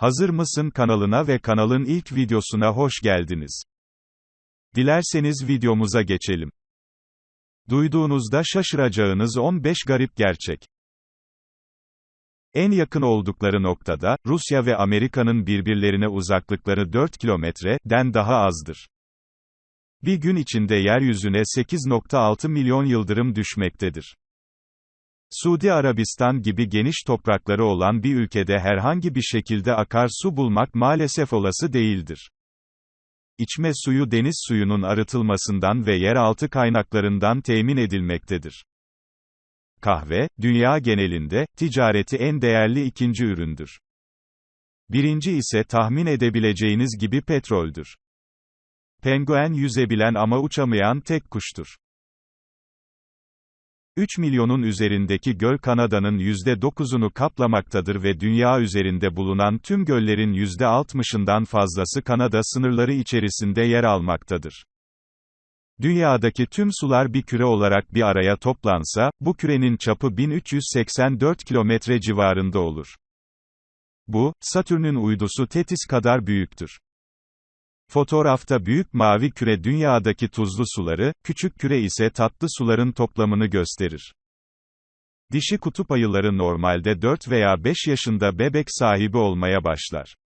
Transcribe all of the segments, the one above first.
Hazır mısın kanalına ve kanalın ilk videosuna hoş geldiniz. Dilerseniz videomuza geçelim. Duyduğunuzda şaşıracağınız 15 garip gerçek. En yakın oldukları noktada, Rusya ve Amerika'nın birbirlerine uzaklıkları 4 kilometreden daha azdır. Bir gün içinde yeryüzüne 8.6 milyon yıldırım düşmektedir. Suudi Arabistan gibi geniş toprakları olan bir ülkede herhangi bir şekilde akarsu bulmak maalesef olası değildir. İçme suyu deniz suyunun arıtılmasından ve yeraltı kaynaklarından temin edilmektedir. Kahve, dünya genelinde, ticareti en değerli ikinci üründür. Birinci ise tahmin edebileceğiniz gibi petroldür. Penguen yüzebilen ama uçamayan tek kuştur. 3 milyonun üzerindeki göl Kanada'nın %9'unu kaplamaktadır ve dünya üzerinde bulunan tüm göllerin %60'ından fazlası Kanada sınırları içerisinde yer almaktadır. Dünyadaki tüm sular bir küre olarak bir araya toplansa, bu kürenin çapı 1384 kilometre civarında olur. Bu, Satürn'ün uydusu Tetis kadar büyüktür. Fotoğrafta büyük mavi küre dünyadaki tuzlu suları, küçük küre ise tatlı suların toplamını gösterir. Dişi kutup ayıları normalde 4 veya 5 yaşında bebek sahibi olmaya başlar.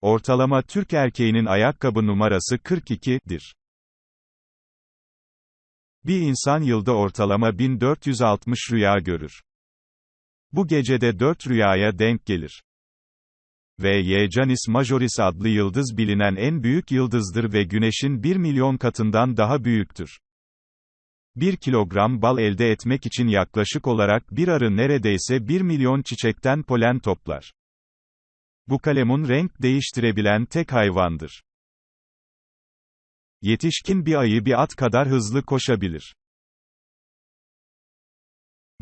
Ortalama Türk erkeğinin ayakkabı numarası 42'dir. Bir insan yılda ortalama 1460 rüya görür. Bu gecede 4 rüyaya denk gelir. V.Y. Canis Majoris adlı yıldız bilinen en büyük yıldızdır ve Güneş'in 1 milyon katından daha büyüktür. 1 kilogram bal elde etmek için yaklaşık olarak bir arı neredeyse 1 milyon çiçekten polen toplar. Bu kalemun renk değiştirebilen tek hayvandır. Yetişkin bir ayı bir at kadar hızlı koşabilir.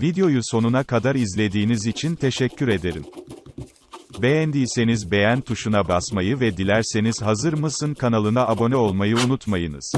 Videoyu sonuna kadar izlediğiniz için teşekkür ederim. Beğendiyseniz beğen tuşuna basmayı ve dilerseniz hazır mısın kanalına abone olmayı unutmayınız.